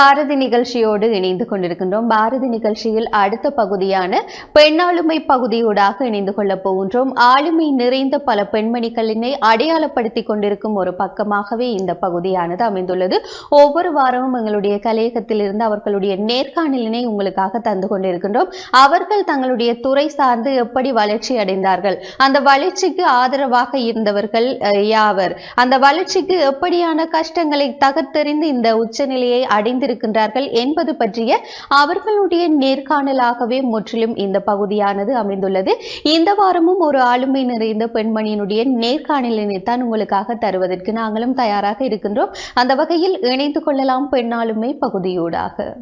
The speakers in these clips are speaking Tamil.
பாரதி நிகழ்ச்சியோடு இணைந்து கொண்டிருக்கின்றோம். பாரதி நிகழ்ச்சியில் அடுத்த பகுதியான பெண்ணாளுமை பகுதியூடாக இணைந்து கொள்ளப் போகின்றோம். ஆளுமை நிறைந்த பல பெண்மணிகளினை அடையாளப்படுத்திக் கொண்டிருக்கும் ஒரு பக்கமாகவே இந்த பகுதியானது அமைந்துள்ளது. ஒவ்வொரு வாரமும் எங்களுடைய கலையகத்திலிருந்து அவர்களுடைய நேர்காணலினை உங்களுக்காக தந்து கொண்டிருக்கின்றோம். அவர்கள் தங்களுடைய துறை சார்ந்து எப்படி வளர்ச்சி அடைந்தார்கள்? அந்த வளர்ச்சிக்கு ஆதரவாக இருந்தவர்கள் யாவர்? அந்த வளர்ச்சிக்கு எப்படியான கஷ்டங்களை தகர்த்தெறிந்து இந்த உச்சநிலையை அடைந்து இருக்கின்றார்கள் என்பது பற்றிய அவர்களுடைய நேர்காணலாகவே முற்றிலும் இந்த பகுதியானது அமைந்துள்ளது. இந்த வாரமும் ஒரு ஆளுமை நிறைந்த பெண்மணியினுடைய நேர்காணலினை தான் உங்களுக்காக தருவதற்கு நாங்களும் தயாராக இருக்கின்றோம். அந்த வகையில் இணைந்து கொள்ளலாம் பெண்ணாளுமை பகுதியூடாக.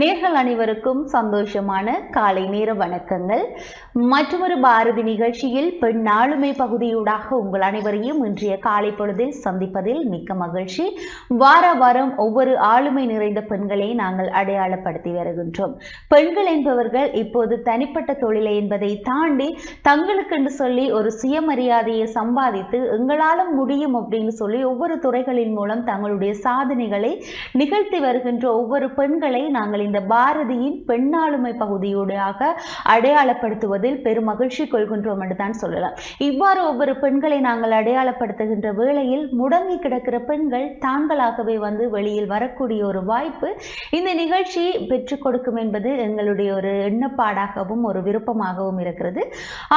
நேர்கள் அனைவருக்கும் சந்தோஷமான காலை நேர வணக்கங்கள். மற்றொரு பாரதி நிகழ்ச்சியில் பெண் ஆளுமை பகுதியூடாக உங்கள் அனைவரையும் இன்றைய காலை பொழுதில் சந்திப்பதில் மிக்க மகிழ்ச்சி. வார வாரம் ஒவ்வொரு ஆளுமை நிறைந்த பெண்களை நாங்கள் அடையாளப்படுத்தி வருகின்றோம். பெண்கள் என்பவர்கள் இப்போது தனிப்பட்ட தொழிலை என்பதை தாண்டி தங்களுக்கென்று சொல்லி ஒரு சுயமரியாதையை சம்பாதித்து எங்களாலும் முடியும் அப்படின்னு சொல்லி ஒவ்வொரு துறைகளின் மூலம் தங்களுடைய சாதனைகளை நிகழ்த்தி வருகின்ற ஒவ்வொரு பெண்களை நாங்கள் இந்த பாரதியின் பெண்ணாளுமை பகுதியுடையாக அடையாளப்படுத்துவதில் பெரும் மகிழ்ச்சி கொள்கின்றோம் என்று தான் சொல்லலாம். இவ்வாறு ஒவ்வொரு பெண்களை நாங்கள் அடையாளப்படுத்துகின்ற வேளையில் முடங்கி கிடக்கிற பெண்கள் தாங்களாகவே வந்து வெளியில் வரக்கூடிய ஒரு வாய்ப்பு இந்த நிகழ்ச்சி பெற்றுக் கொடுக்கும் என்பது எங்களுடைய ஒரு எண்ணப்பாடாகவும் ஒரு விருப்பமாகவும் இருக்கிறது.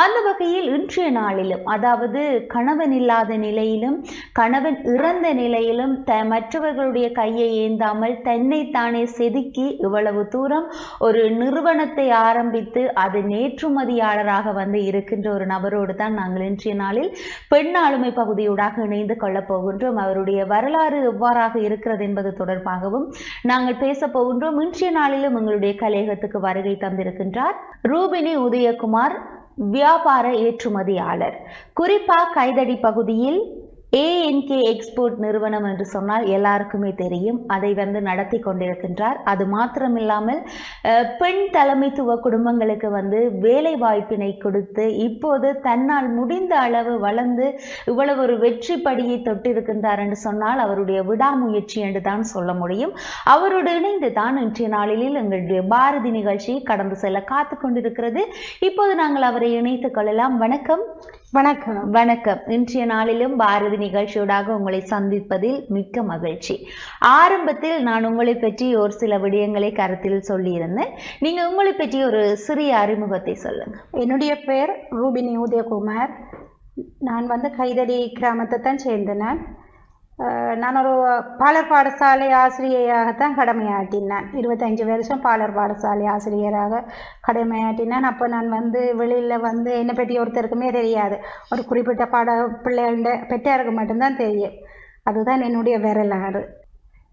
அந்த வகையில் இன்றைய நாளிலும் அதாவது கணவன் இல்லாத நிலையிலும் கணவன் இறந்த நிலையிலும் மற்றவர்களுடைய கையை ஏந்தாமல் தன்னைத்தானே செதுக்கி இவள் இவ்வளவு தூரம் ஒரு நிறுவனத்தை ஆரம்பித்து அது நேற்றுமதியாளராக வந்து இருக்கின்ற ஒரு நபரோடு தான் நாங்கள் இன்றைய நாளில் பெண் ஆளுமை பகுதியூடாக இணைந்து கொள்ளப் போகின்றோம். அவருடைய வரலாறு எவ்வாறாக இருக்கிறது என்பது தொடர்பாகவும் நாங்கள் பேச போகின்றோம். இன்றைய நாளிலும் எங்களுடைய கலையகத்துக்கு வருகை தந்திருக்கின்றார் ரூபினி உதயகுமார் வியாபார ஏற்றுமதியாளர். குறிப்பாக கைதடி பகுதியில் ஏஎன்கே எக்ஸ்போர்ட் நிறுவனம் என்று சொன்னால் எல்லாருக்குமே தெரியும். அதை வந்து நடத்தி கொண்டிருக்கின்றார். அது மாத்திரமில்லாமல் பெண் தலைமைத்துவ குடும்பங்களுக்கு வந்து வேலை வாய்ப்பினை கொடுத்து இப்போது தன்னால் முடிந்த அளவு வளர்ந்து இவ்வளவு ஒரு வெற்றி படியை தொட்டிருக்கின்றார் என்று சொன்னால் அவருடைய விடாமுயற்சி என்று தான் சொல்ல முடியும். அவரோடு இணைந்து தான் இன்றைய நாளில் எங்களுடைய பாரதி நிகழ்ச்சி கடந்து செல்ல காத்து கொண்டிருக்கிறது. இப்போது நாங்கள் அவரை இணைத்துக் கொள்ளலாம். வணக்கம். வணக்கம். வணக்கம். இன்றைய நாளிலும் பாரதி நிகழ்ச்சியோடாக உங்களை சந்திப்பதில் மிக்க மகிழ்ச்சி. ஆரம்பத்தில் நான் உங்களை பற்றி ஒரு சில விடயங்களை கருத்தில் சொல்லியிருந்தேன். நீங்க உங்களை பற்றி ஒரு சிறிய அறிமுகத்தை சொல்லுங்க. என்னுடைய பெயர் ரூபினி உதயகுமார். நான் வந்து கைதடி கிராமத்தை தான் சேர்ந்தேன். நான் ஒரு பாலர் பாடசாலை ஆசிரியையாகத்தான் கடமையாட்டினேன் இருபத்தஞ்சி வருஷம் பாலர் பாடசாலை ஆசிரியராக கடமையாட்டினேன் அப்போ நான் வந்து வெளியில் வந்து என்னை பற்றி ஒருத்தருக்குமே தெரியாது. ஒரு குறிப்பிட்ட பாட பிள்ளைகள பெற்றாருக்கு மட்டும்தான் தெரியும். அதுதான் என்னுடைய வரலாறு.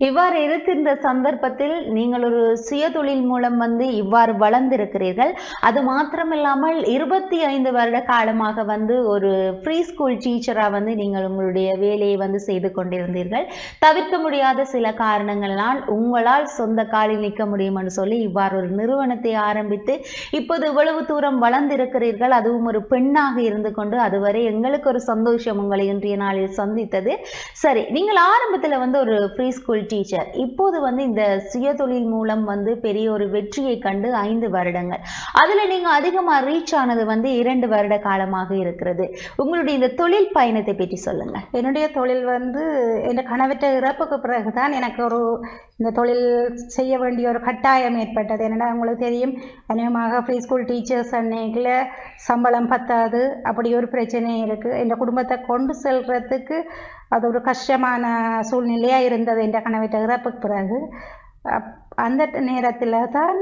இவ்வாறு இருக்கின்ற சந்தர்ப்பத்தில் நீங்கள் ஒரு சுயதொழில் மூலம் வந்து இவ்வாறு வளர்ந்திருக்கிறீர்கள். அது மாத்திரமில்லாமல் இருபத்தி ஐந்து வருட காலமாக வந்து ஒரு ஃப்ரீ ஸ்கூல் டீச்சராக வந்து நீங்கள் உங்களுடைய வேலையை வந்து செய்து கொண்டிருந்தீர்கள். தவிர்க்க முடியாத சில காரணங்களால் உங்களால் சொந்த காலில் நிற்க முடியும்னு சொல்லி இவ்வாறு ஒரு நிறுவனத்தை ஆரம்பித்து இப்போது இவ்வளவு தூரம் வளர்ந்திருக்கிறீர்கள். அதுவும் ஒரு பெண்ணாக இருந்து கொண்டு அதுவரை எங்களுக்கு ஒரு சந்தோஷம் உங்களை இன்றைய நாளில் சந்தித்தது. சரி நீங்கள் ஆரம்பத்தில் வந்து ஒரு ஃப்ரீ ஸ்கூல் டீச்சர் இப்போது வந்து இந்த சுயதொழில் மூலம் வந்து பெரிய ஒரு வெற்றியை கண்டு ஐந்து வருடங்கள். அதுல நீங்க அதிகமா ரீச் ஆனது வந்து இரண்டு வருட காலமாக இருக்கிறது. உங்களுடைய இந்த தொழில் பயணத்தை பற்றி சொல்லுங்க. என்னுடைய தொழில் வந்து என் கணவற்ற இறப்புக்கு பிறகுதான் எனக்கு ஒரு இந்த தொழில் செய்ய வேண்டிய ஒரு கட்டாயம் ஏற்பட்டது. என்னென்னா உங்களுக்கு தெரியும் அநேகமாக ஃப்ரீ ஸ்கூல் டீச்சர்ஸ் அன்னைக்கில் சம்பளம் பத்தாது. அப்படி ஒரு பிரச்சனை இருக்குது என் குடும்பத்தை கொண்டு செல்றதுக்கு அது ஒரு கஷ்டமான சூழ்நிலையாக இருந்தது என் கணவற்ற இறப்புக்கு பிறகு அப்- அந்த நேரத்தில் தான்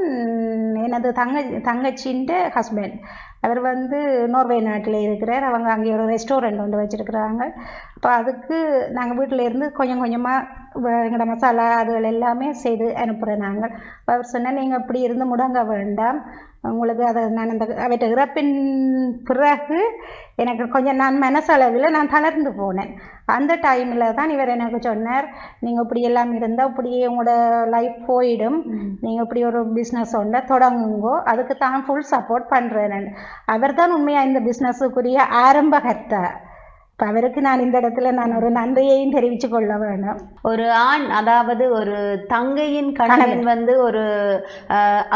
எனது தங்க தங்கச்சின்ற ஹஸ்பண்ட் அவர் வந்து நோர்வே நாட்டில் இருக்கிறார். அவங்க அங்கே ஒரு ரெஸ்டாரண்ட் ஒன்று வச்சுருக்குறாங்க. அப்போ அதுக்கு நாங்கள் வீட்டில் இருந்து கொஞ்சம் கொஞ்சமாக எங்களோட மசாலா அதுகள் எல்லாமே செய்து அனுப்புகிறோம் நாங்கள். அவர் சொன்னால் நீங்கள் இப்படி இருந்து முடங்க வேண்டாம். உங்களுக்கு அதை நான் அந்த அவற்றை இறப்பின் பிறகு எனக்கு கொஞ்சம் நான் மனசளவில் நான் தளர்ந்து போனேன். அந்த டைமில் தான் இவர் எனக்கு சொன்னார் நீங்கள் இப்படி எல்லாம் இருந்தால் இப்படியே உங்களோட லைஃப் போயிடும். நீங்கள் இப்படி ஒரு பிஸ்னஸ் ஒன்று தொடங்குங்கோ. அதுக்கு தான் ஃபுல் சப்போர்ட் பண்ணுறேன் அவர் தான் உண்மையாக இந்த பிஸ்னஸுக்குரிய ஆரம்பகர்த்தா அவருக்கு நான் இந்த இடத்துல நான் ஒரு நன்றியையும் தெரிவித்துக் கொள்ள வேணும் ஒரு ஆண் அதாவது ஒரு தங்கையின் கணவன் வந்து ஒரு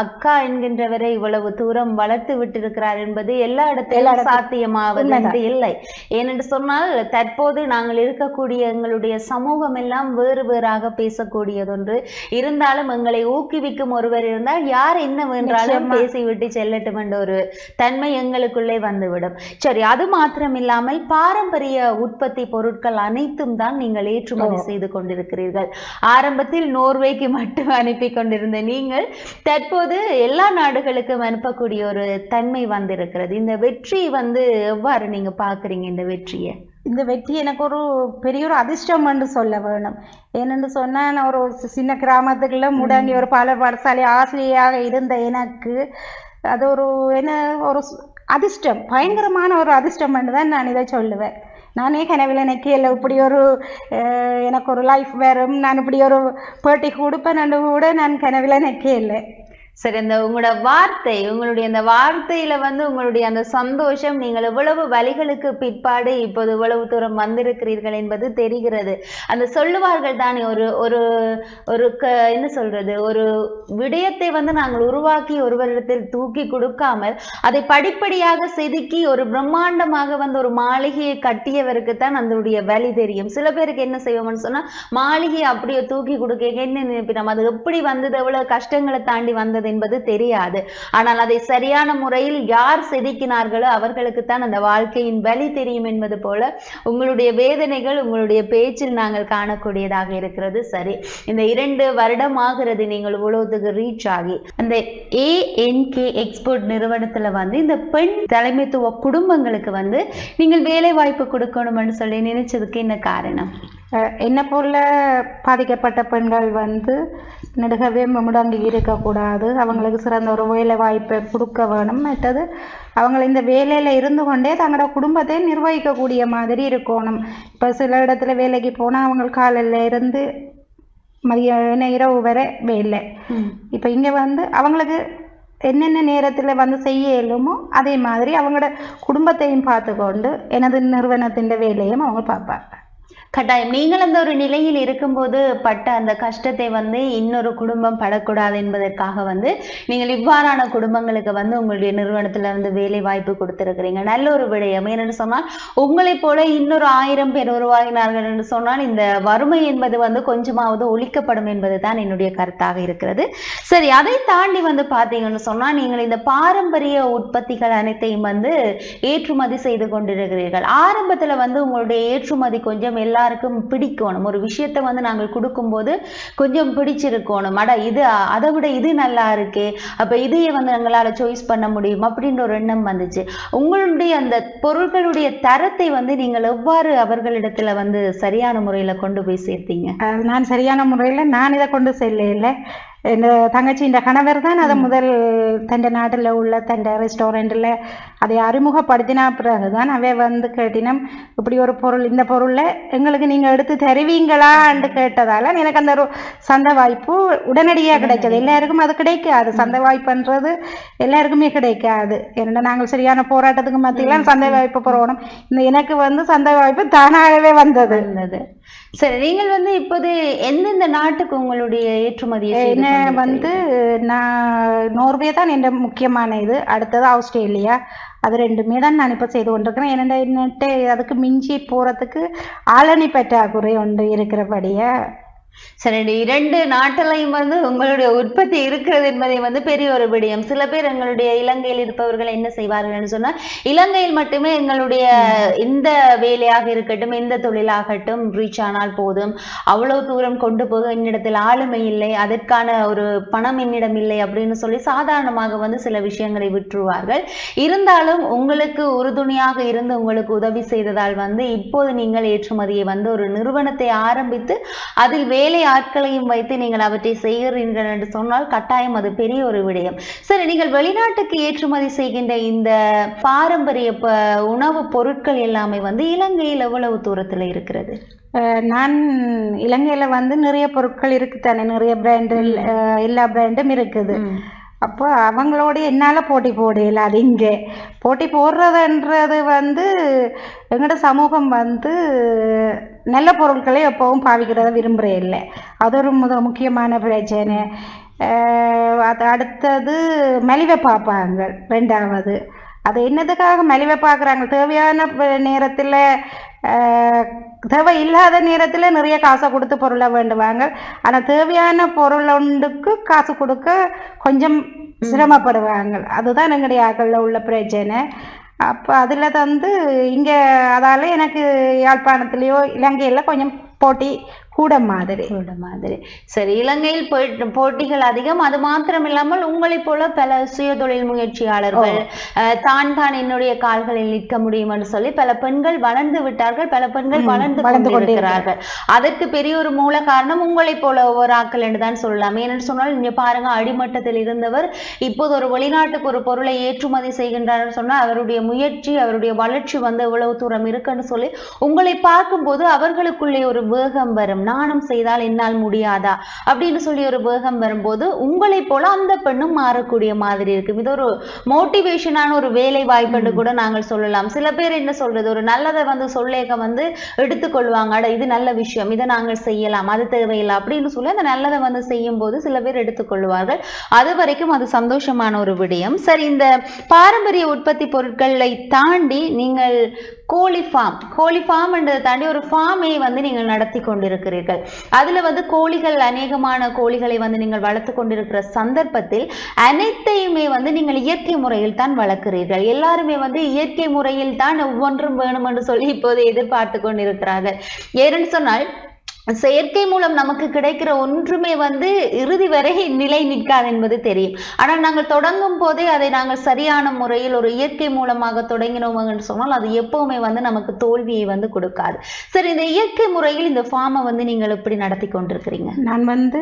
அக்கா என்கின்றவரை இவ்வளவு தூரம் வளர்த்து விட்டிருக்கிறார் என்பது எல்லா இடத்திலும் சாத்தியமாவது இல்லை. ஏனென்று சொன்னால் தற்போது நாங்கள் இருக்கக்கூடிய எங்களுடைய சமூகம் எல்லாம் வேறு வேறாக பேசக்கூடியதொன்று. இருந்தாலும் எங்களை ஊக்குவிக்கும் ஒருவர் இருந்தால் யார் என்ன வேண்டாலும் பேசிவிட்டு செல்லட்டும் என்ற ஒரு தன்மை எங்களுக்குள்ளே வந்துவிடும். சரி அது மாத்திரம் இல்லாமல் பாரம்பரிய உற்பத்தி பொருட்கள் அனைத்தும் தான் நீங்கள் ஏற்றுமதி செய்து கொண்டிருக்கிறீர்கள். ஆரம்பத்தில் நோர்வேக்கு மட்டும் அனுப்பி கொண்டிருந்த நீங்கள் தற்போது எல்லா நாடுகளுக்கும் அனுப்பக்கூடிய ஒரு தன்மை வந்திருக்கிறது. இந்த வெற்றி வந்து எவ்வாறு நீங்க பாக்குறீங்க இந்த வெற்றியை? இந்த வெற்றி எனக்கு ஒரு பெரிய ஒரு அதிர்ஷ்டம் என்று சொல்ல வேணும். ஏனென்று சொன்னா நான் ஒரு சின்ன கிராமத்துக்குள்ள முடங்கி ஒரு பாலர் பாடசாலை ஆசிரியராக இருந்த எனக்கு அது ஒரு என்ன ஒரு அதிர்ஷ்டம் பயங்கரமான ஒரு அதிர்ஷ்டம் என்று தான் நான் இதை சொல்லுவேன். நானே கனவில் நினைக்கல இப்படி ஒரு எனக்கு ஒரு லைஃப் வரும் நான் இப்படி ஒரு பேட்டி கொடுப்பேன் கூட நான் கனவில் நினைக்கல சரி அந்த உங்களோட வார்த்தை உங்களுடைய அந்த வார்த்தையில வந்து உங்களுடைய அந்த சந்தோஷம் நீங்கள் எவ்வளவு வழிகளுக்கு பிற்பாடு இப்போது இவ்வளவு தூரம் வந்திருக்கிறீர்கள் என்பது தெரிகிறது. அந்த சொல்லுவார்கள் தானே ஒரு ஒரு ஒரு க என்ன சொல்றது ஒரு விடயத்தை வந்து நாங்கள் உருவாக்கி ஒருவரிடத்தில் தூக்கி கொடுக்காமல் அதை படிப்படியாக செதுக்கி ஒரு பிரம்மாண்டமாக வந்து ஒரு மாளிகையை கட்டியவருக்கு தான் அதனுடைய வழி தெரியும். சில பேருக்கு என்ன செய்வோம்னு சொன்னா மாளிகையை அப்படியே தூக்கி கொடுக்க என்ன நினைப்பினோம்? அது எப்படி வந்தது? எவ்வளவு கஷ்டங்களை தாண்டி வந்தது என்பது தெரியாது. ஆனால் அதை சரியான முறையில் யார் செதுக்கினார்களோ அவர்களுக்கு தான் அந்த வாழ்க்கையின் வழி தெரியும் என்பது போல உங்களுடைய வேதனைகள் உங்களுடைய பேச்சில் நாங்கள் காணக்கூடியதாக இருக்கிறது. சரி இந்த இரண்டு வருடம் ஆகிறது நீங்கள் உலகத்துக்கு ரீச் ஆகி. அந்த ஏஎன்கே எக்ஸ்போர்ட் நிறுவனத்துல வந்து இந்த பெண் தலைமைத்துவ குடும்பங்களுக்கு வந்து நீங்கள் வேலை வாய்ப்பு கொடுக்கணும்னு சொல்லி நினைச்சதுக்கு என்ன காரணம்? அஹ் என்னை போல பாதிக்கப்பட்ட பெண்கள் வந்து நெடுகவே முடங்கி இருக்கக்கூடாது. அவங்களுக்கு சிறந்த ஒரு வேலை வாய்ப்பை கொடுக்க வேணும். மற்றது அவங்க இந்த வேலையில் இருந்து கொண்டே தங்களோட குடும்பத்தை நிர்வகிக்கக்கூடிய மாதிரி இருக்கணும். இப்போ சில இடத்துல வேலைக்கு போனால் அவங்க காலையில் இருந்து மதிய இரவு வரை வேலை. இப்போ இங்கே வந்து அவங்களுக்கு என்னென்ன நேரத்தில் வந்து செய்ய இயலுமோ அதே மாதிரி அவங்களோட குடும்பத்தையும் பார்த்துக்கொண்டு எனது நிறுவனத்தின் வேலையும் அவங்க பார்ப்பாங்க. கட்டாயம். நீங்கள் அந்த ஒரு நிலையில் இருக்கும்போது பட்ட அந்த கஷ்டத்தை வந்து இன்னொரு குடும்பம் படக்கூடாது என்பதற்காக வந்து நீங்கள் இவ்வாறான குடும்பங்களுக்கு வந்து உங்களுடைய நிறுவனத்துல வந்து வேலை வாய்ப்பு கொடுத்திருக்கிறீங்க. நல்ல ஒரு விடயம். ஏன்னு சொன்னால் உங்களைப் போல இன்னொரு ஆயிரம் பேர் உருவாகினார்கள் என்று சொன்னால் இந்த வறுமை என்பது வந்து கொஞ்சமாவது ஒழிக்கப்படும் என்பது தான் என்னுடைய கருத்தாக இருக்கிறது. சரி அதை தாண்டி வந்து பார்த்தீங்கன்னு சொன்னால் நீங்கள் இந்த பாரம்பரிய உற்பத்திகள் அனைத்தையும் வந்து ஏற்றுமதி செய்து கொண்டிருக்கிறீர்கள். ஆரம்பத்துல வந்து உங்களுடைய ஏற்றுமதி கொஞ்சம் எல்லாருக்கும் பிடிக்கணும். ஒரு விஷயத்த வந்து நாங்கள் கொடுக்கும்போது கொஞ்சம் பிடிச்சிருக்கணும். அட இது அதை விட இது நல்லா இருக்கே. அப்ப இதையே வந்து எங்களால் சாய்ஸ் பண்ண முடியும் அப்படின்ற ஒரு எண்ணம் வந்துச்சு. உங்களுடைய அந்த பொருட்களுடைய தரத்தை வந்து நீங்கள் எவ்வாறு அவர்களிடத்துல வந்து சரியான முறையில கொண்டு போய் சேர்த்தீங்க? நான் சரியான முறையில் நான் இதை கொண்டு செல்ல இல்லை. இந்த கணவர் தான் அதை முதல் தன் நாட்டில் உள்ள தன் ரெஸ்டாரண்ட்டில் அதை அறிமுகப்படுத்தின பிறகு தான் அவை வந்து கேட்டினம் இப்படி ஒரு பொருள் இந்த பொருளை எங்களுக்கு நீங்கள் எடுத்து தருவீங்களான்னு கேட்டதால எனக்கு அந்த ஒரு சந்தை வாய்ப்பு உடனடியாக கிடைச்சது. எல்லாருக்கும் அது கிடைக்காது. சந்தை வாய்ப்புன்றது எல்லாருக்குமே கிடைக்காது. ஏன்னா நாங்கள் சரியான போராட்டத்துக்கு மத்தியில் சந்தை வாய்ப்பு போறோம் இந்த எனக்கு வந்து சந்தை வாய்ப்பு தானாகவே வந்தது. சரி நீங்கள் வந்து இப்போது எந்தெந்த நாட்டுக்கு உங்களுடைய ஏற்றுமதியை செய்து என்ன? வந்து நான் நோர்வே தான் என் முக்கியமான இது. அடுத்தது ஆஸ்திரேலியா. அது ரெண்டுமே தான் நான் இப்போ செய்து கொண்டிருக்கிறேன். என்னென்ன என்னட்டு அதுக்கு மிஞ்சி போகிறதுக்கு ஆளணி பற்றாக்குறை ஒன்று இருக்கிறபடியே சரி இரண்டு நாட்டிலையும் வந்து உங்களுடைய உற்பத்தி இருக்கிறது என்பதை வந்து பெரிய ஒரு விடயம். சில பேர் எங்களுடைய இலங்கையில் இருப்பவர்கள் என்ன செய்வார்கள் சொன்னால் இலங்கையில் மட்டுமே எங்களுடைய இந்த வேலையாக இருக்கட்டும் இந்த தொழிலாகட்டும் ரீச் ஆனால் போதும். அவ்வளவு தூரம் கொண்டு போக என்னிடத்தில் ஆளுமை இல்லை அதற்கான ஒரு பணம் என்னிடம் இல்லை அப்படின்னு சொல்லி சாதாரணமாக வந்து சில விஷயங்களை விட்டுருவார்கள். இருந்தாலும் உங்களுக்கு உறுதுணையாக இருந்து உங்களுக்கு உதவி செய்ததால் வந்து இப்போது நீங்கள் ஏற்றுமதியை வந்து ஒரு நிறுவனத்தை ஆரம்பித்து அதில் வே வேலை ஆட்களையும் வைத்து நீங்கள் அவற்றை செய்கிறீர்கள் என்று சொன்னால் கட்டாயம் அது பெரிய ஒரு விடயம். சரி நீங்கள் வெளிநாட்டுக்கு ஏற்றுமதி செய்கின்ற இந்த பாரம்பரிய உணவுப் பொருட்கள் எல்லாமே வந்து இலங்கையில் எவ்வளவு தூரத்துல இருக்கிறது? நான் இலங்கையில் வந்து நிறைய பொருட்கள் இருக்குது தானே நிறைய பிராண்டு எல்லா பிராண்டும் இருக்குது. அப்போ அவங்களோட என்னால் போட்டி போடல அது இங்கே போட்டி போடுறதுன்றது வந்து எங்களோட சமூகம் வந்து நல்ல பொருட்களை எப்போவும் பாவிக்கிறத விரும்புகிறே இல்லை அது ஒரு முத முக்கியமான பிரச்சனை. அது அடுத்தது மலிவை பார்ப்பாங்க ரெண்டாவது அது என்னதுக்காக மலிவை பார்க்குறாங்க? தேவையான நேரத்தில் தேவை இல்லாத நேரத்தில் நிறைய காசை கொடுத்து பொருளை வேண்டுவாங்க. ஆனால் தேவையான பொருள் ஒன்றுக்கு காசு கொடுக்க கொஞ்சம் சிரமப்படுவாங்க. அதுதான் எங்களுடைய ஆக்களில் உள்ள பிரச்சனை. அப்போ அதில் வந்து இங்கே அதால் எனக்கு யாழ்ப்பாணத்துலேயோ இலங்கையில் கொஞ்சம் போட்டி கூட மாதிரி கூட மாதிரி சரி இலங்கையில் போட்டிகள் அதிகம். அது மாத்திரம் இல்லாமல் உங்களைப் போல பல சுயதொழில் முயற்சியாளர்கள் தான் தான் என்னுடைய கால்களில் நிற்க முடியும் என்று சொல்லி பல பெண்கள் வளர்ந்து விட்டார்கள். பல பெண்கள் வளர்ந்து கொண்டிருக்கிறார்கள். அதற்கு பெரிய ஒரு மூல காரணம் உங்களைப் போல ஒவ்வொரு ஆக்கள் என்று தான் சொல்லலாம். ஏனென்று சொன்னால் நீங்க பாருங்க அடிமட்டத்தில் இருந்தவர் இப்போது ஒரு வெளிநாட்டுக்கு ஒரு பொருளை ஏற்றுமதி செய்கின்றார் சொன்னால் அவருடைய முயற்சி அவருடைய வளர்ச்சி வந்து எவ்வளவு தூரம் இருக்குன்னு சொல்லி உங்களை பார்க்கும்போது அவர்களுக்குள்ளே ஒரு வேகம் வரும். நானும் செய்தால் என்னால் முடியாதா? அப்படின்னு சொல்லி ஒரு வேகம் வரும்போது உங்களைப் போல அந்த பெண்ணும் மாறக்கூடிய மாதிரி இருக்கு. இது ஒரு மோட்டிவேஷனான ஒரு வேலை வாய்ப்புன்னு கூட நாங்கள் சொல்லலாம். சில பேர் என்ன சொல்றது? ஒரு நல்லதை வந்து சொல்லேக்க வந்து எடுத்துக்கொள்வாங்க அட இது நல்ல விஷயம். இதை நாங்கள் செய்யலாம். அது தேவையில்லை அப்படின்னு சொல்லி அந்த நல்லதை வந்து செய்யும் போது சில பேர் எடுத்துக்கொள்வார்கள் அது வரைக்கும் அது சந்தோஷமான ஒரு விடயம். சரி இந்த பாரம்பரிய உற்பத்தி பொருட்களை தாண்டி நீங்கள் கோழி ஃபார்ம் கோழி ஃபார்ம் என்றதை தாண்டி ஒரு ஃபார்மை வந்து நீங்கள் நடத்தி கொண்டிருக்கிறீர்கள். அதுல வந்து கோழிகள் அநேகமான கோழிகளை வந்து நீங்கள் வளர்த்து கொண்டிருக்கிற சந்தர்ப்பத்தில் அனைத்தையுமே வந்து நீங்கள் இயற்கை முறையில் தான் வளர்க்கிறீர்கள். எல்லாருமே வந்து இயற்கை முறையில் தான் ஒவ்வொன்றும் வேணும் என்று சொல்லி இப்போது எதிர்பார்த்து கொண்டிருக்கிறார்கள். ஏன்னு சொன்னால் செயற்கை மூலம் நமக்கு கிடைக்கிற ஒன்றுமே வந்து இறுதி வரை நிலை நிற்காது என்பது தெரியும். ஆனால் நாங்கள் தொடங்கும் போதே அதை நாங்கள் சரியான முறையில் ஒரு இயற்கை மூலமாக தொடங்கினோம் என்று சொன்னால் அது எப்பவுமே வந்து நமக்கு தோல்வியை வந்து கொடுக்காது. சரி இந்த இயற்கை முறையில் இந்த ஃபார்மை வந்து நீங்கள் எப்படி நடத்தி கொண்டிருக்கிறீங்க? நான் வந்து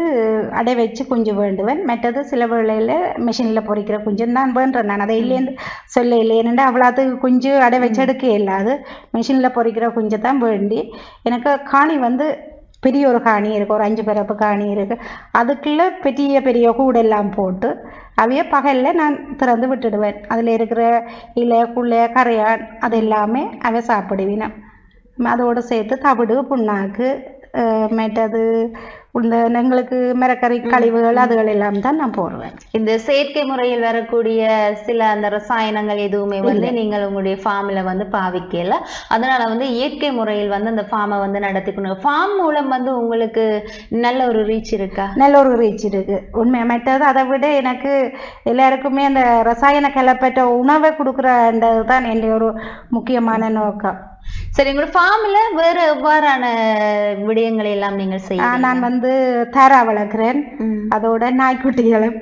அடை வச்சு குஞ்சு வேண்டுவேன். மற்றது சில வேளையில் மிஷினில் பொறிக்கிற குஞ்சு நான் வேண்டுறேன். நான் அதை இல்லைன்னு சொல்ல இல்லை ஏனெண்டா அவ்வளோது குஞ்சு அடை வச்சு எடுக்க இல்லாது. மிஷினில் பொறிக்கிற குஞ்சை தான் வேண்டி. எனக்கு காணி வந்து பெரிய ஒரு காணி இருக்குது ஒரு அஞ்சு பரப்பு காணி இருக்குது அதுக்குள்ளே பெரிய பெரிய கூடெல்லாம் போட்டு அவைய பகலில் நான் திறந்து விட்டுடுவேன். அதில் இருக்கிற இலை குள்ளை கரையான் அது எல்லாமே அவை சாப்பிடுவினேன் அதோடு சேர்த்து தவிடு புண்ணாக்கு மற்றது இந்த எங்களுக்கு மரக்கறி கழிவுகள் அதுகள் எல்லாம் தான் நான் போடுவேன். இந்த செயற்கை முறையில் வரக்கூடிய சில அந்த ரசாயனங்கள் எதுவுமே வந்து நீங்கள் உங்களுடைய ஃபார்ம்ல வந்து பாவிக்கல. அதனால வந்து இயற்கை முறையில் வந்து அந்த ஃபார்மை வந்து நடத்திக்கணும். ஃபார்ம் மூலம் வந்து உங்களுக்கு நல்ல ஒரு ரீச் இருக்கா? நல்ல ஒரு ரீச் இருக்கு. உண்மை மற்றது அதை விட எனக்கு எல்லாருக்குமே அந்த ரசாயன கலப்பற்ற உணவை கொடுக்குறன்றது தான் என்னுடைய ஒரு முக்கியமான நோக்கம். சரி உங்களோட ஃபார்ம்ல வேற எவ்வாறான விடயங்களை எல்லாம் நீங்கள் செய்ய நான் வந்து தாரா வளர்க்குறேன். அதோட நாய்க்குட்டிகளும்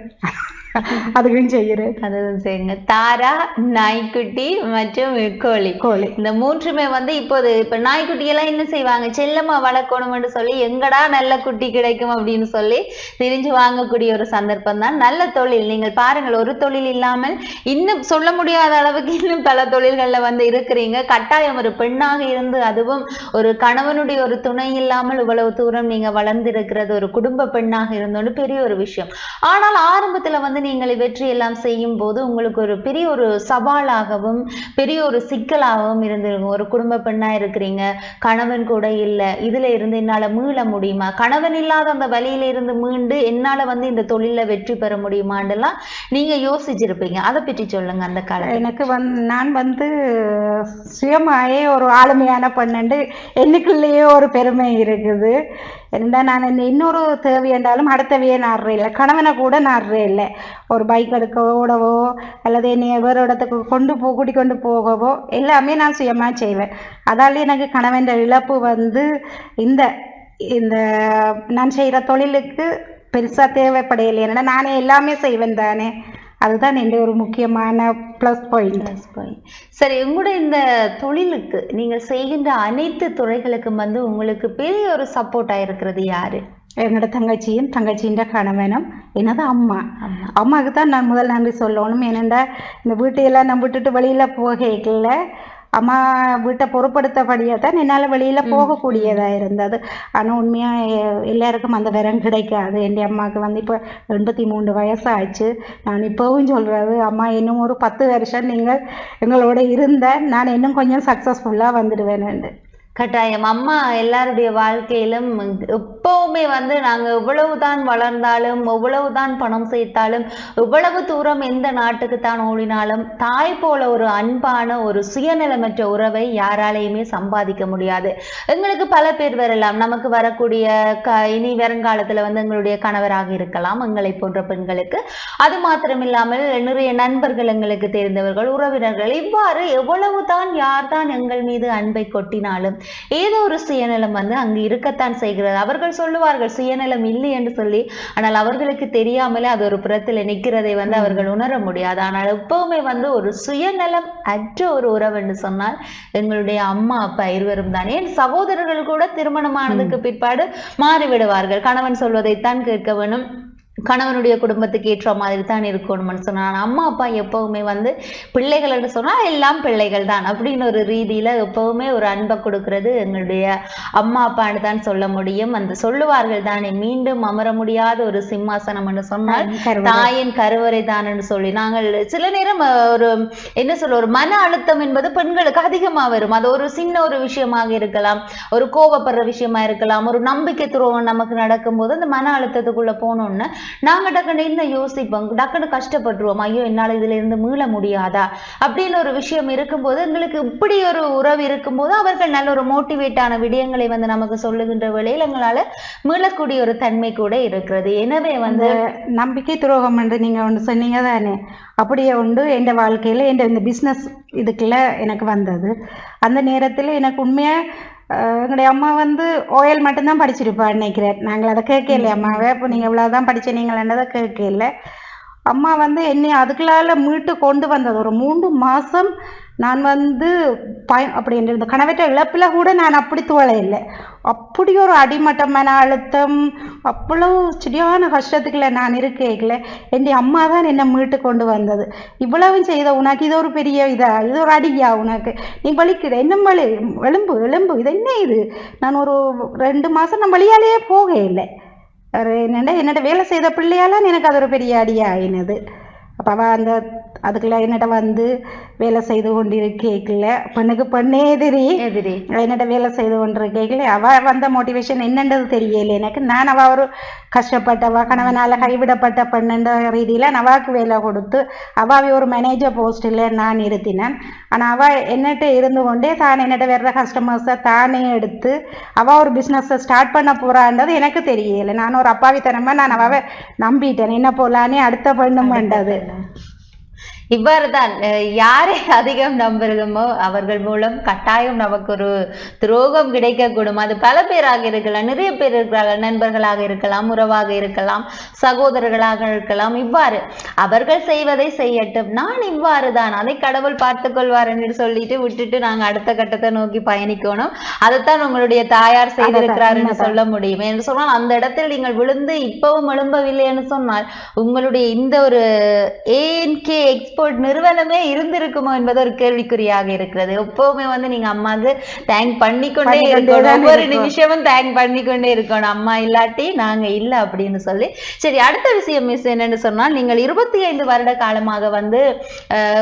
அதுக்கும் செய்கிறேன் அது சரிங்க தாரா நாய்க்குட்டி மற்றும் கோழி. கோழி. இந்த மூன்றுமே வந்து இப்போது இப்ப நாய்க்குட்டி எல்லாம் என்ன செய்வாங்க? செல்லமா வளர்க்கணும்னு சொல்லி எங்கடா நல்ல குட்டி கிடைக்கும் அப்படின்னு சொல்லி திரிஞ்சு வாங்கக்கூடிய ஒரு சந்தர்ப்பம் தான். நல்ல தொழில். நீங்கள் பாருங்கள் ஒரு தொழில் இல்லாமல் இன்னும் சொல்ல முடியாத அளவுக்கு இன்னும் பல தொழில்கள்ல வந்து இருக்கிறீங்க. கட்டாயம் ஒரு பெண்ணாக இருந்து அதுவும் ஒரு கணவனுடைய ஒரு துணை இல்லாமல் இவ்வளவு தூரம் நீங்க வளர்ந்திருக்கிறது ஒரு குடும்ப பெண்ணாக இருந்தோன்னு பெரிய ஒரு விஷயம். ஆனால் ஆரம்பத்துல வந்து நீங்கள் வெற்றி எல்லாம் செய்யும் போது உங்களுக்கு ஒரு பெரிய ஒரு சவாலாகவும் பெரிய ஒரு சிக்கலாகவும் இருந்திருக்கும். ஒரு குடும்ப பெண்ணா இருக்கிறீங்க கணவன் கூட இல்லை இதுல இருந்து என்னால மீள முடியுமா? கணவன் இல்லாத அந்த வழியில இருந்து மீண்டு என்னால வந்து இந்த தொழில வெற்றி பெற முடியுமாண்டெல்லாம் நீங்க யோசிச்சிருப்பீங்க. அதை பற்றி சொல்லுங்க அந்த கால எனக்கு வந்து நான் வந்து சுயமாயே ஒரு ஆளுமையான பெண்ணுண்டு. எனக்குள்ளேயே ஒரு பெருமை இருக்குது. இருந்தா நான் இந்த இன்னொரு தேவை என்றாலும் அடுத்தவையே நாடுறே இல்லை. கணவனை கூட நாடுறே இல்லை. ஒரு பைக் எடுக்க ஓடவோ அல்லது என்னை வேறு இடத்துக்கு கொண்டு போ கூட்டி கொண்டு போகவோ எல்லாமே நான் சுயமாக செய்வேன். அதால எனக்கு கணவன் இழப்பு வந்து இந்த இந்த நான் செய்கிற தொழிலுக்கு பெருசாக தேவைப்படையில்லை ஏன்னா நானே எல்லாமே செய்வேன் தானே. அதுதான் என்னுடைய ஒரு முக்கியமான ப்ளஸ் பாயிண்ட் Plus point. சரி உங்களுடைய இந்த தொழிலுக்கு நீங்கள் செய்கின்ற அனைத்து துறைகளுக்கும் வந்து உங்களுக்கு பெரிய ஒரு சப்போர்ட்டா இருக்கிறது யாரு? என்னோட தங்கச்சியும் தங்கச்சியின் கணவனும் என்னது அம்மா. அம்மா. அம்மாவுக்கு தான் நான் முதல் நன்றி சொல்லணும். ஏனெண்டா இந்த வீட்டையெல்லாம் நான் விட்டுட்டு வெளியில் போகையில் அம்மா வீட்டை பொறுப்படுத்தபடியாக தான் என்னால் வெளியில் போகக்கூடியதாக இருந்தது. ஆனால் உண்மையாக எல்லாருக்கும் அந்த விரம் கிடைக்காது. என் அம்மாவுக்கு வந்து இப்போ எண்பத்தி மூணு வயசாச்சு நான் இப்போவும் சொல்கிறது அம்மா இன்னும் ஒரு பத்து வருஷம் நீங்கள் எங்களோட இருந்த நான் இன்னும் கொஞ்சம் சக்ஸஸ்ஃபுல்லாக வந்துடுவேன்னு கட்டாயம். அம்மா எல்லாருடைய வாழ்க்கையிலும் எப்பவுமே வந்து நாங்கள் எவ்வளவுதான் வளர்ந்தாலும் எவ்வளவுதான் பணம் சேர்த்தாலும் எவ்வளவு தூரம் எந்த நாட்டுக்கு தான் ஓடினாலும் தாய் போல ஒரு அன்பான ஒரு சுயநலமற்ற உறவை யாராலையுமே சம்பாதிக்க முடியாது. எங்களுக்கு பல பேர் வரலாம். நமக்கு வரக்கூடிய க இனி வருங்காலத்தில் வந்து எங்களுடைய கணவராக இருக்கலாம் எங்களை போன்ற பெண்களுக்கு. அது மாத்திரமில்லாமல் நிறைய நண்பர்கள் எங்களுக்கு தெரிந்தவர்கள் உறவினர்கள் இவ்வாறு எவ்வளவுதான் யார்தான் எங்கள் மீது அன்பை கொட்டினாலும் ஏதோ ஒரு சுயநலம் வந்து அங்கு இருக்கத்தான் செய்கிறது. அவர்கள் சொல்லுவார்கள் சுயநலம் இல்லை என்று சொல்லி ஆனால் அவர்களுக்கு தெரியாமலே அது ஒரு புறத்தில் நிற்கிறதை வந்து அவர்கள் உணர முடியாது. ஆனால் எப்பவுமே வந்து ஒரு சுயநலம் அற்ற ஒரு உறவு என்று சொன்னால் எங்களுடைய அம்மா அப்பா இருவரும் தான். ஏன்? சகோதரர்கள் கூட திருமணமானதுக்கு பிற்பாடு மாறிவிடுவார்கள். கணவன் சொல்வதைத்தான் கேட்க வேணும். கணவனுடைய குடும்பத்துக்கு ஏற்ற மாதிரி தான் இருக்கணும்னு சொன்னான். அம்மா அப்பா எப்பவுமே வந்து பிள்ளைகள் என்று சொன்னா எல்லாம் பிள்ளைகள் தான் அப்படின்னு ஒரு ரீதியில எப்பவுமே ஒரு அன்பை கொடுக்கிறது எங்களுடைய அம்மா அப்பான்னு தான் சொல்ல முடியும். அந்த சொல்லுவார்கள் தானே மீண்டும் அமர முடியாத ஒரு சிம்மாசனம் என்று சொன்னால் தாயின் கருவறை. தான் என்று சொல்லி நாங்கள் சில நேரம் ஒரு என்ன சொல்ல ஒரு மன அழுத்தம் என்பது பெண்களுக்கு அதிகமா வரும். அது ஒரு சின்ன ஒரு விஷயமாக இருக்கலாம் ஒரு கோபப்படுற விஷயமா இருக்கலாம் ஒரு நம்பிக்கை துரோகம் நமக்கு நடக்கும்போது அந்த மன அழுத்தத்துக்குள்ள போனோம்னு நாங்க டக்குன்னு என்ன யோசிப்போம்? டக்குன்னு கஷ்டப்பட்டுருவோம்? ஐயோ என்னால் இதுல இருந்து மீள முடியாதா? அப்படின்னு ஒரு விஷயம் இருக்கும்போது எங்களுக்கு இப்படி ஒரு உறவு இருக்கும்போது அவர்கள் நல்ல ஒரு மோட்டிவேட்டான விடயங்களை வந்து நமக்கு சொல்லுகின்ற வேளையில் எங்களால மீளக்கூடிய ஒரு தன்மை கூட இருக்கிறது. எனவே வந்து நம்பிக்கை துரோகம் என்று நீங்க ஒன்று சொன்னீங்க தானே? அப்படியே உண்டு. என் வாழ்க்கையில என் இந்த பிஸ்னஸ் இதுக்குள்ள எனக்கு வந்தது. அந்த நேரத்தில் எனக்கு உண்மையாக எங்களுடைய அம்மா வந்து ஓயல் மட்டும்தான் படிச்சிருப்பா நினைக்கிறேன். நாங்கள் அதை கேட்கல அம்மாவை இப்போ நீங்கள் இவ்வளோதான் கேட்க கேட்கல அம்மா வந்து என்னை அதுக்குள்ளால மீட்டு கொண்டு வந்தது. ஒரு மூன்று மாதம் நான் வந்து பய அப்படி இந்த கணவற்ற இழப்பில் கூட நான் அப்படி தோழ இல்லை அப்படி ஒரு அடிமட்ட மன அழுத்தம் அவ்வளோ சரியான கஷ்டத்துக்குள்ள நான் இருக்கேக்கல என் அம்மா தான் என்னை மீட்டு கொண்டு வந்தது. இவ்வளவும் செய்த உனக்கு இது ஒரு பெரிய இதா? இது ஒரு அடியா உனக்கு? நீ வலிக்கிற என்ன வலி? எலும்பு எலும்பு இது என்ன இது? நான் ஒரு ரெண்டு மாதம் நான் வழியாலேயே போக இல்லை. என்னடா என்னோட வேலை செய்த பிள்ளையால எனக்கு அது ஒரு பெரிய அடியா ஆயினது. அப்போ அவள் அந்த அதுக்குள்ள என்னட்ட வந்து வேலை செய்து கொண்டிருக்கேக்கல பெண்ணுக்கு பெண்ணே எதிரி. எதிரி. என்னட்ட வேலை செய்து கொண்டிருக்கேக்கல அவ வந்த மோட்டிவேஷன் என்னன்றது தெரியல எனக்கு. நான் அவ ஒரு கஷ்டப்பட்டவ கணவனால கைவிடப்பட்ட பெண்ணுன்ற ரீதியில நான் அவாக்கு வேலை கொடுத்து அவாவை ஒரு மேனேஜர் போஸ்டில் நான் இருத்தினேன் ஆனா அவ என்னட்ட இருந்து கொண்டே தான் என்னட்ட வர்ற கஸ்டமர்ஸை தானே எடுத்து அவ ஒரு பிஸ்னஸை ஸ்டார்ட் பண்ண போறான்றது எனக்கு தெரியல. நான் ஒரு அப்பாவித்தனமா நான் அவாவை நம்பிட்டேன். என்ன போலானே அடுத்த பெண்ணும் Amen. இவ்வாறுதான் யாரை அதிகம் நம்புகிறோமோ அவர்கள் மூலம் கட்டாயம் நமக்கு ஒரு துரோகம் கிடைக்கக்கூடும். அது பல பேராக இருக்கலாம் நிறைய பேர் இருக்கிறார்கள் நண்பர்களாக இருக்கலாம் உறவாக இருக்கலாம் சகோதரர்களாக இருக்கலாம். இவ்வாறு அவர்கள் செய்வதை செய்யட்டும். நான் இவ்வாறு தான் அதை கடவுள் பார்த்துக் கொள்வார் என்று சொல்லிட்டு விட்டுட்டு நாங்க அடுத்த கட்டத்தை நோக்கி பயணிக்கணும். அதைத்தான் உங்களுடைய தாயார் செய்திருக்கிறார் என்று சொல்ல முடியும். என்று சொன்னால் அந்த இடத்தில் நீங்கள் விழுந்து இப்பவும் எழும்பவில்லை என்று சொன்னால் உங்களுடைய இந்த ஒரு ஏஎன்கே எக்ஸ்போர்ட் நிறுவனமே இருந்திருக்குமோ என்பது ஒரு கேள்விக்குறியாக இருக்கிறது. எப்பவுமே வந்து நீங்க அம்மாவுக்கு தேங்க் பண்ணிக்கொண்டே இருக்கணும். ஒவ்வொரு. நிமிஷமும் தேங்க் பண்ணிக்கொண்டே இருக்கணும். அம்மா இல்லாட்டி நாங்க இல்ல அப்படின்னு சொல்லி. சரி அடுத்த விஷயம் மிஸ் என்னன்னு சொன்னால் நீங்கள் இருபத்தி ஐந்து வருட காலமாக வந்து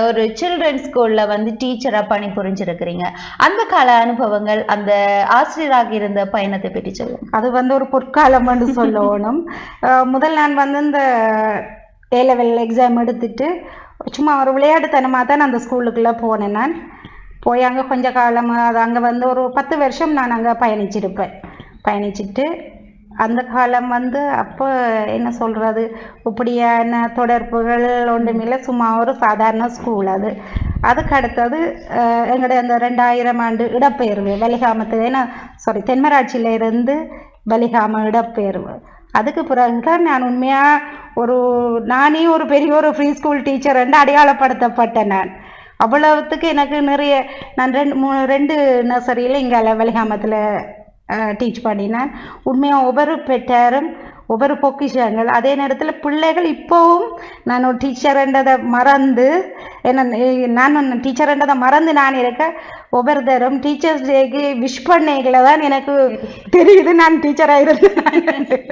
ஒரு சில்ட்ரன் ஸ்கூல்ல வந்து டீச்சரா பணி புரிஞ்சிருக்கிறீங்க. அந்த கால அனுபவங்கள் அந்த ஆசிரியராக இருந்த பயணத்தை பற்றி சொல்லுங்க. அது வந்து ஒரு பொற்காலம் என்று சொல்லணும் முதல் நான் வந்து இந்த ஏ லெவல் எக்ஸாம் எடுத்துட்டு சும்மா ஒரு விளையாட்டுத்தனமாக தான் அந்த ஸ்கூலுக்குள்ளே போனேன் நான். போய் அங்கே கொஞ்ச காலம் அது அங்கே வந்து ஒரு பத்து வருஷம் நான் அங்கே பயணிச்சிருப்பேன். பயணிச்சுட்டு அந்த காலம் வந்து அப்போ என்ன சொல்கிறது இப்படியான தொடர்புகள் ஒன்றுமில்லை. சும்மா ஒரு சாதாரண ஸ்கூல் அது. அதுக்கு அடுத்தது எங்களுடைய அந்த ரெண்டாயிரம் ஆண்டு இடப்பெயர்வு வலிகாமத்து ஏன்னா சாரி தென்மராட்சியில இருந்து வலிகாம இடப்பெயர்வு அதுக்கு பிறகுதான் நான் உண்மையாக ஒரு நானே ஒரு பெரிய ஒரு ஃப்ரீ ஸ்கூல் டீச்சர் என்று அடையாளப்படுத்தப்பட்டேன் நான். அவ்வளவுத்துக்கு எனக்கு நிறைய நான் ரெண்டு மூணு ரெண்டு நர்சரியில் இங்கே வலிகாமத்தில் டீச் பண்ணினேன். உண்மையாக ஒவ்வொரு பெற்றாரும் ஒவ்வொரு பொக்கிஷங்கள். அதே நேரத்தில் பிள்ளைகள் இப்போவும் நான் ஒரு டீச்சர்ன்றதை மறந்து என்ன நான் டீச்சர்ன்றதை மறந்து நான் இருக்க ஒவ்வொரு தரம் டீச்சர்ஸ் டேக்கு விஷ் பண்ணைகளை தான் எனக்கு தெரியுது. நான் டீச்சராக இருந்தேன்.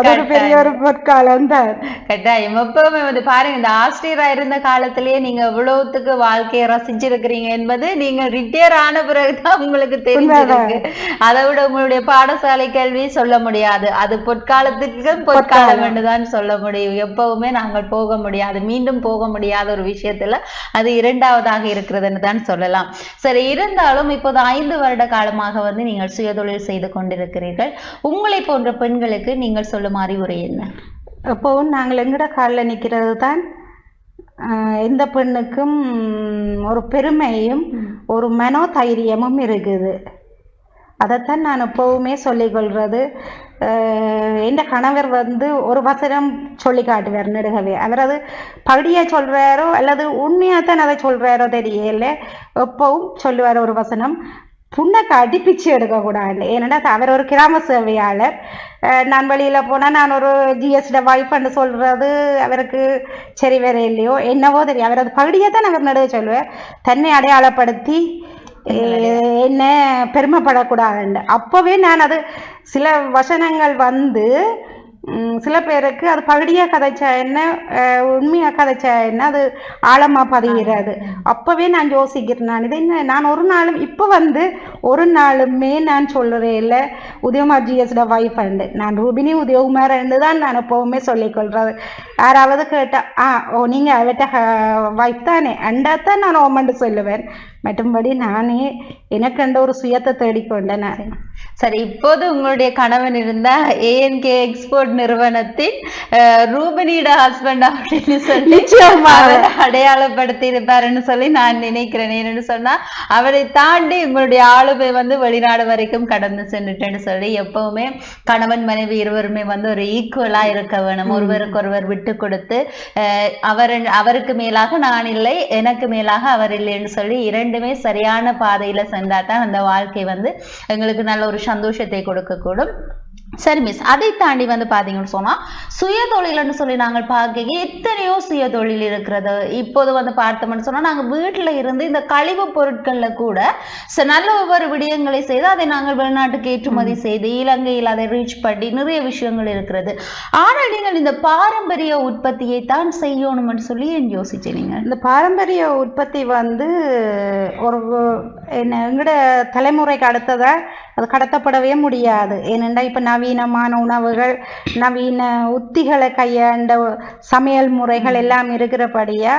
அது பெரிய ஒரு பொற்காலம் தான். கட்டாயம். எப்பவுமே வந்து பாருங்க இந்த ஆசிரியரா இருந்த காலத்திலேயே நீங்க எவ்வளவுத்துக்கு வாழ்க்கையை ரசிச்சிருக்கிறீங்க என்பது நீங்க ரிட்டையர் ஆன பிறகுதான் உங்களுக்கு தெரிஞ்சிருக்கு. அதை விட உங்களுடைய பாடசாலை கல்வி சொல்ல முடியாது. அது பொற்காலத்துக்கு பொற்காலம் என்றுதான் சொல்ல முடியும். எப்பவுமே நாங்கள் போக முடியாது. மீண்டும் போக முடியாத ஒரு விஷயத்துல அது இரண்டாவதாக இருக்கிறதுன்னு தான் சொல்லலாம். சரி இருந்தாலும் இப்போது ஐந்து வருட காலமாக வந்து நீங்கள் சுயதொழில் செய்து கொண்டிருக்கிறீர்கள். உங்களை போன்ற பெண்களுக்கு நீங்கள் சொல்லும் அறிவுரை என்ன எப்போவும் நாங்கள் எங்கட காலில் நிற்கிறது தான் எந்த பெண்ணுக்கும் ஒரு பெருமையும் ஒரு மனோதைரியமும் இருக்குது. அதைத்தான் நான் எப்போவுமே சொல்லிக்கொள்வது என் கணவர் வந்து ஒரு வசனம் சொல்லி காட்டுவார் நெடுகவே. அவர் அது பகுதியாக சொல்கிறாரோ அல்லது உண்மையாக தான் அதை சொல்கிறாரோ தெரியல. எப்பவும் சொல்லுவார் ஒரு வசனம். புண்ணை அடிப்பிச்சு எடுக்கக்கூடாது. ஏன்னா அவர் ஒரு கிராம சேவையாளர். நான் வெளியில் போனால் நான் ஒரு ஜிஎஸ்ட வைஃப்னு சொல்கிறது அவருக்கு சரி வேற இல்லையோ என்னவோ தெரியும் அவர் அது பகுதியாக தான் அவர் நடுவே சொல்லுவார் தன்னை அடையாளப்படுத்தி என்ன பெருமைப்படக்கூடாதுன்னு அப்போவே நான் அது சில வசனங்கள் வந்து சில பேருக்கு அது பகுதியாக கதைச்சா என்ன உண்மையாக கதைச்சா என்ன அது ஆழமாக பதிகிறது. அப்போவே நான் யோசிக்கிறேன் நான். இதை என்ன நான் ஒரு நாளும் இப்போ வந்து ஒரு நாளுமே நான் சொல்கிறேன் இல்லை. உதயகுமார் ஜிஎஸ்ட வைஃப் அண்டு நான் ரூபினி உதயகுமார் அண்டு தான் நான் எப்போவுமே சொல்லிக்கொள்றது யாராவது கேட்டால் ஆ ஓ நீங்கள் அவட்ட வைஃப் தானே? அண்டா தான் நான் ஓமண்டு சொல்லுவேன். மற்றும்படி நானே எனக்கண்ட ஒரு சுயத்தை தேடிக்கொண்டேன் சரி இப்போது உங்களுடைய கணவன் இருந்த ஏஎன்கே எக்ஸ்போர்ட் நிறுவனத்தின் ரூபினியோட ஹஸ்பண்ட் அப்படின்னு சொல்லி அடையாளப்படுத்தி இருப்பாருன்னு சொல்லி நான் நினைக்கிறேன். ஏன்னு சொன்னா அவரை தாண்டி உங்களுடைய ஆளுமை வந்து வெளிநாடு வரைக்கும் கடந்து சென்றுட்டேன்னு சொல்லி எப்பவுமே கணவன் மனைவி இருவருமே வந்து ஒரு ஈக்குவலா இருக்க வேணும். ஒருவருக்கு ஒருவர் விட்டு கொடுத்து அவர் அவருக்கு மேலாக நான் இல்லை எனக்கு மேலாக அவர் இல்லைன்னு சொல்லி ரெண்டுமே சரியான பாதையில சென்றா தான் அந்த வாழ்க்கை வந்து எங்களுக்கு நல்ல ஒரு சந்தோஷத்தை கொடுக்கக்கூடும். சரி மிஸ் அதை தாண்டி வந்து பாத்தீங்கன்னு சொன்னா சுய தொழில்னு சொல்லி நாங்கள் பார்க்க எத்தனையோ சுய தொழில் இருக்கிறது. இப்போது வந்து பார்த்தோம்னு சொன்னா நாங்க வீட்டுல இருந்து இந்த கழிவு பொருட்கள்ல கூட நல்ல ஒவ்வொரு விடயங்களை செய்து அதை நாங்கள் வெளிநாட்டுக்கு ஏற்றுமதி செய்து இலங்கையில் அதை ரீச் பண்ணி நிறைய விஷயங்கள் இருக்கிறது. ஆனால் நீங்கள் இந்த பாரம்பரிய உற்பத்தியை தான் செய்யணும்னு சொல்லி ஏன் யோசிச்சீங்க நீங்க? இந்த பாரம்பரிய உற்பத்தி வந்து ஒரு என்ன எங்கட தலைமுறைக்கு அடுத்ததா அது கடத்தப்படவே முடியாது. ஏனெண்டா இப்போ நவீனமான உணவுகள் நவீன உத்திகளை கையாண்ட சமையல் முறைகள் எல்லாம் இருக்கிறபடியா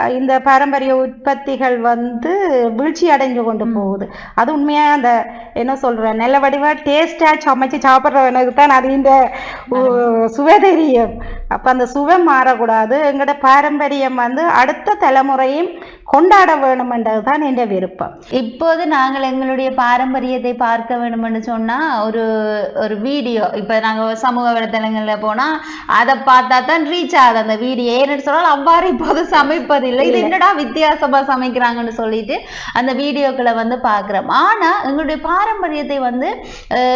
அஹ் இந்த பாரம்பரிய உற்பத்திகள் வந்து வீழ்ச்சி அடைஞ்சு கொண்டு போகுது. அது உண்மையா அந்த என்ன சொல்ற நல்ல வடிவா டேஸ்டா சமைச்சு சாப்பிட்றவனுக்கு தான் அது இந்த சுவை தெரியும். அப்ப அந்த சுவை மாறக்கூடாது. எங்களோட பாரம்பரியம் வந்து அடுத்த தலைமுறையும் கொண்டாட வேணுமென்றது தான் என்ற விருப்பம். இப்போது நாங்கள் எங்களுடைய பாரம்பரியத்தை பார்க்க வேண்டும்னு சொன்னா ஒரு ஒரு வீடியோ இப்ப நாங்க சமூக வலைத்தளங்கள்ல போனா அதை பார்த்தா தான் ரீச் ஆகுது. அந்த வீடியோ ஏன்னு சொன்னால் அவ்வாறு இப்போது சமைப்பதில்லை. இது என்னடா வித்தியாசமா சமைக்கிறாங்கன்னு சொல்லிட்டு அந்த வீடியோக்களை வந்து பார்க்கிறோம். ஆனா எங்களுடைய பாரம்பரியத்தை வந்து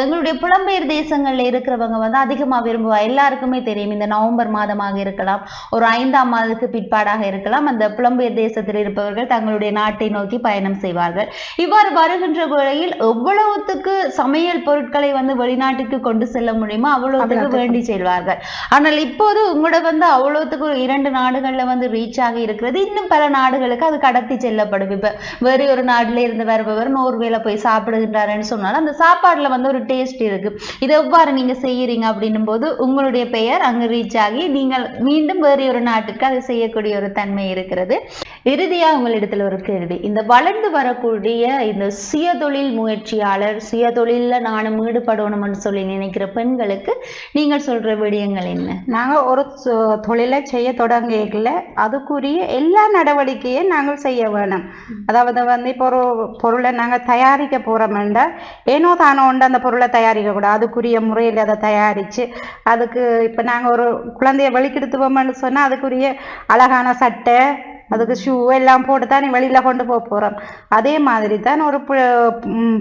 எங்களுடைய புலம்பெயர் தேசங்கள்ல இருக்கிறவங்க வந்து அதிகமா விரும்புவா எல்லாருக்குமே தெரியும். இந்த நவம்பர் மாதமாக இருக்கலாம் ஒரு ஐந்தாம் மாதத்துக்கு பிற்பாடாக இருக்கலாம் அந்த புலம்பெயர் தேசத்தில் இருப்பவர்கள் தங்களுடைய நாட்டை நோக்கி பயணம் செய்வார்கள். இவ்வாறு வருகின்ற வேளையில் எவ்வளவுத்துக்கு சமையல் பொருட்களை வந்து வெளிநாட்டுக்கு கொண்டு செல்ல முடியுமோ அவ்வளவுத்துக்கு. வேண்டி செல்வார்கள். ஆனால் இப்போது உங்களோட வந்து அவ்வளவுத்துக்கு இரண்டு நாடுகள்ல வந்து ரீச் ஆகி இருக்கிறது. இன்னும் பல நாடுகளுக்கு அது கடத்தி செல்லப்படும். இப்ப வேறு ஒரு நாட்டில இருந்து வருபவர் நோர்வேல போய் சாப்பிடுகின்றாருன்னு சொன்னாலும் அந்த சாப்பாடுல வந்து ஒரு டேஸ்ட் இருக்கு. இதை எவ்வாறு நீங்க செய்யறீங்க அப்படின்னும் போது உங்களுடைய பெயர் அங்க ரீச் ஆகி நீங்கள் மீண்டும் வேறு ஒரு நாட்டுக்கு அதை செய்யக்கூடிய ஒரு தன்மை இருக்கிறது. இறுதியாக உங்களிடத்தில் ஒரு கேள்வி. இந்த வளர்ந்து வரக்கூடிய இந்த சுயதொழில் முயற்சியாளர் சுயதொழிலில் நானும் ஈடுபடணும்னு சொல்லி நினைக்கிற பெண்களுக்கு நீங்கள் சொல்ற விடயங்கள் என்ன? நாங்கள் ஒரு தொழிலை செய்ய தொடங்கல அதுக்குரிய எல்லா நடவடிக்கையும் நாங்கள் செய்ய வேணும். அதாவது வந்து இப்போ ஒரு பொருளை நாங்கள் தயாரிக்க போகிறோம்டா ஏனோ தானோ உண்டு அந்த பொருளை தயாரிக்கக்கூடாது அதுக்குரிய முறையில் அதை தயாரித்து அதுக்கு இப்போ நாங்கள் ஒரு குழந்தைய வெளிக்கெடுத்துவோம்னு சொன்னால் அதுக்குரிய அழகான சட்டை அதுக்கு ஷூ எல்லாம் போட்டு தான் வெளியில் கொண்டு போக போகிறோம் அதே மாதிரி தான் ஒரு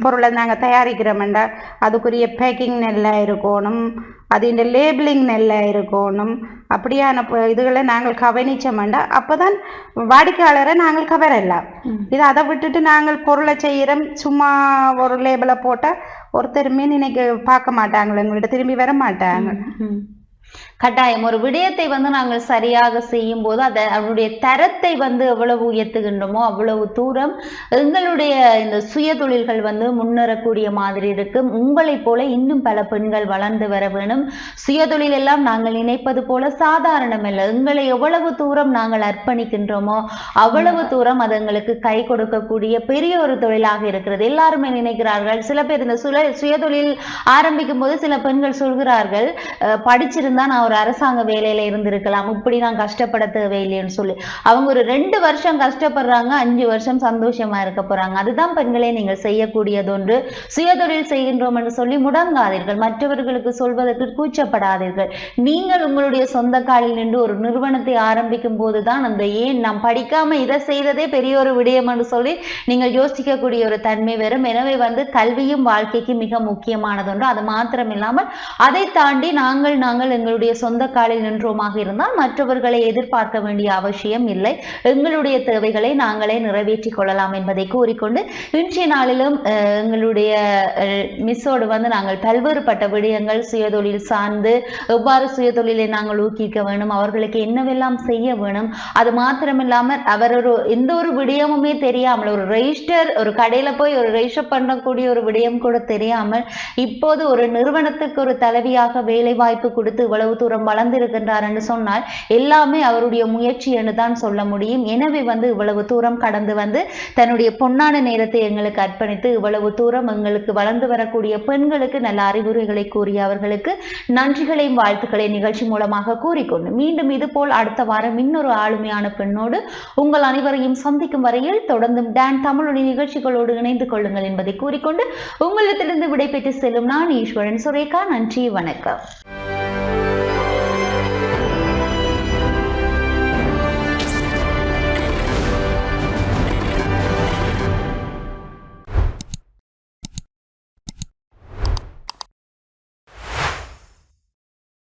பொருளை நாங்கள் தயாரிக்கிறோம்டா அதுக்குரிய பேக்கிங் நல்லா இருக்கணும் அதின் லேபிளிங் நல்லா இருக்கணும் அப்படியான இதுகளை நாங்கள் கவனிச்சோம்டா அப்போ தான் வாடிக்கையாளரை நாங்கள் கவரலாம். இது அதை விட்டுட்டு நாங்கள் பொருளை செய்கிறோம். சும்மா ஒரு லேபிளை போட்டால் ஒருத்தருமே நினைக்க பார்க்க மாட்டாங்களோ எங்கள்கிட்ட திரும்பி வர மாட்டாங்க. கட்டாயம். ஒரு விடயத்தை வந்து நாங்கள் சரியாக செய்யும் போது அதை அவருடைய தரத்தை வந்து எவ்வளவு உயர்த்துகின்றோமோ அவ்வளவு தூரம் எங்களுடைய இந்த சுய தொழில்கள் வந்து முன்னேறக்கூடிய மாதிரி இருக்கு. உங்களைப் போல இன்னும் பல பெண்கள் வளர்ந்து வர வேணும். சுய தொழில் எல்லாம் நாங்கள் நினைப்பது போல சாதாரணம் இல்லை எங்களை எவ்வளவு தூரம் நாங்கள் அர்ப்பணிக்கின்றோமோ அவ்வளவு தூரம் அது எங்களுக்கு கை கொடுக்கக்கூடிய பெரிய ஒரு தொழிலாக இருக்கிறது. எல்லாருமே நினைக்கிறார்கள். சில பேர் இந்த சுய சுய தொழில் ஆரம்பிக்கும் போது சில பெண்கள் சொல்கிறார்கள் படிச்சிருந்தா நான் நான் ஒரு அரசாங்க வேலையில இருந்திருக்கலாம். இப்படி நான் கஷ்டப்பட தேவையில்லைன்னு சொல்லி. அவங்க ஒரு ரெண்டு வருஷம் கஷ்டப்படுறாங்க அஞ்சு வருஷம் சந்தோஷமா இருக்க போறாங்க. அதுதான் பெண்களை நீங்கள் செய்யக்கூடியது ஒன்று. சுயதொழில் செய்கின்றோம் என்று சொல்லி முடங்காதீர்கள். மற்றவர்களுக்கு சொல்வதற்கு கூச்சப்படாதீர்கள். நீங்கள் உங்களுடைய சொந்த காலில் நின்று ஒரு நிறுவனத்தை ஆரம்பிக்கும் போதுதான் அந்த ஏன் நாம் படிக்காம இதை செய்ததே பெரிய ஒரு விடயம் என்று சொல்லி நீங்கள் யோசிக்கக்கூடிய ஒரு தன்மை வரும் எனவே வந்து கல்வியும் வாழ்க்கைக்கு மிக முக்கியமானது ஒன்று. அது மாத்திரம் இல்லாமல் அதை தாண்டி நாங்கள் நாங்கள் எங்களுடைய சொந்த காலில் நின்றோமாக இருந்தால் மற்றவர்களை எதிர்பார்க்க வேண்டிய அவசியம் இல்லை. எங்களுடைய தேவைகளை நாங்களே நிறைவேற்றிக் கொள்ளலாம் என்பதை கூறிக்கொண்டு இன்றைய நாளிலும் எங்களுடைய மிஸ்ஸோடு வந்து நாங்கள் பல்வேறுபட்ட விடயங்கள் சுயதொழில் சார்ந்து எவ்வாறு சுயதொழிலை நாங்கள் ஊக்கிக்க வேணும் அவர்களுக்கு என்னவெல்லாம் செய்ய வேணும் அது மாத்திரமில்லாமல் அவர் ஒரு எந்த ஒரு விடயமுமே தெரியாமல் ஒரு ரெஜிஸ்டர் ஒரு கடையில போய் ஒரு ரெஜிஸ்டர் பண்ணக்கூடிய ஒரு விடயம் கூட தெரியாமல் இப்போது ஒரு நிறுவனத்துக்கு ஒரு தலைவியாக வேலை வாய்ப்பு கொடுத்து இவ்வளவு தூரம் வளர்ந்திருக்கின்றார் என்று சொன்னால் எல்லாமே அவருடைய முயற்சி என்று தான் சொல்ல முடியும். எனவே வந்து இவ்வளவு தூரம் கடந்து வந்து தன்னுடைய பொன்னான நேரத்தை எங்களுக்கு அர்ப்பணித்து இவ்வளவு தூரம் எங்களுக்கு வளர்ந்து வரக்கூடிய பெண்களுக்கு நல்ல அறிவுரைகளை கூறிய அவர்களுக்கு நன்றிகளையும் வாழ்த்துக்களை நிகழ்ச்சி மூலமாக கூறிக்கொண்டு மீண்டும் இதுபோல் அடுத்த வாரம் இன்னொரு ஆளுமையான பெண்ணோடு உங்கள் அனைவரையும் சந்திக்கும் வரையில் தொடர்ந்தும் டான் தமிழொலி நிகழ்ச்சிகளோடு இணைந்து கொள்ளுங்கள் என்பதை கூறிக்கொண்டு உங்களிடத்திலிருந்து விடைபெற்று செல்லும் நான் ஈஸ்வரன் சுரேகா. நன்றி வணக்கம்.